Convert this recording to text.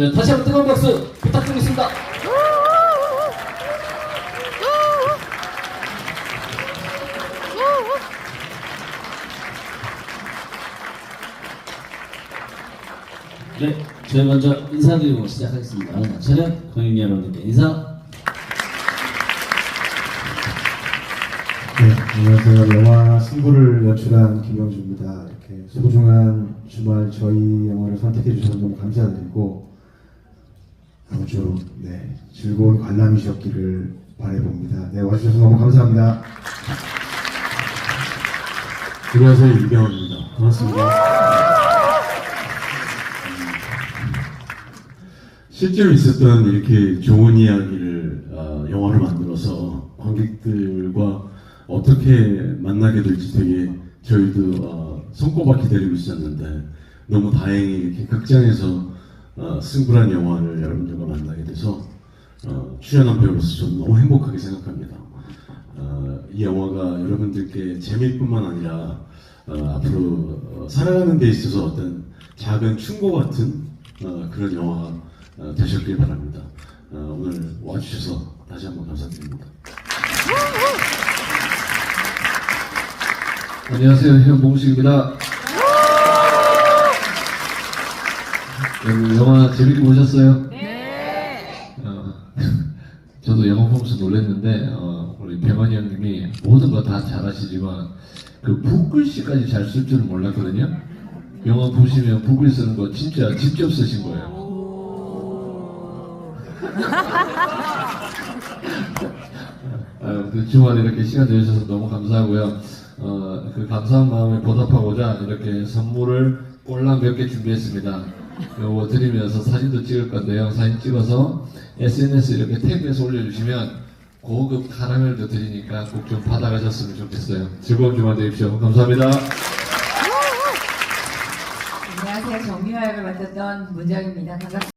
네, 다시 한번 뜨거운 박수 부탁드리겠습니다. 네, 저희 먼저 인사드리고 시작하겠습니다. 차렷 공연 여러분들께 인사. 네, 안녕하세요. 영화 승부를 연출한 김영주입니다. 이렇게 소중한 주말 저희 영화를 선택해 주셔서 너무 감사드리고 다음 주 네, 즐거운 관람이셨기를 바라봅니다. 네, 와주셔서 너무 감사합니다. 안녕하세요 이병헌입니다. 반갑습니다. 실제로 있었던 이렇게 좋은 이야기를 어, 영화로 만들어서 관객들과 어떻게 만나게 될지 되게 저희도 어, 손꼽아 기다리고 있었는데 너무 다행히 이렇게 극장에서 어, 승부란 영화를 여러분들 돼서 어, 출연한 배우로서 저는 너무 행복하게 생각합니다. 어, 이 영화가 여러분들께 재미뿐만 아니라 어, 앞으로 어, 살아가는 데 있어서 어떤 작은 충고 같은 어, 그런 영화가 어, 되셨길 바랍니다. 어, 오늘 와주셔서 다시 한번 감사드립니다. 안녕하세요. 현봉식입니다. 여러분, 영화 재밌게 보셨어요? 저도 영화 보면서 놀랐는데 어, 우리 병원이 형님이 모든 거 다 잘하시지만 그 붓글씨까지 잘 쓸 줄은 몰랐거든요. 영화 보시면 붓글 쓰는 거 진짜 직접 쓰신 거예요. 아유, 그 주말에 이렇게 시간 내주셔서 너무 감사하고요. 어, 그 감사한 마음에 보답하고자 이렇게 선물을 꼴랑 몇 개 준비했습니다. 요거 드리면서 사진도 찍을 건데요. 사진 찍어서 SNS 이렇게 태그해서 올려주시면 고급 카라멜도 드리니까 꼭 좀 받아가셨으면 좋겠어요. 즐거운 주말 되십시오. 감사합니다. 안녕하세요. 정미화 역을 맡았던 문정입니다. 반갑습니다.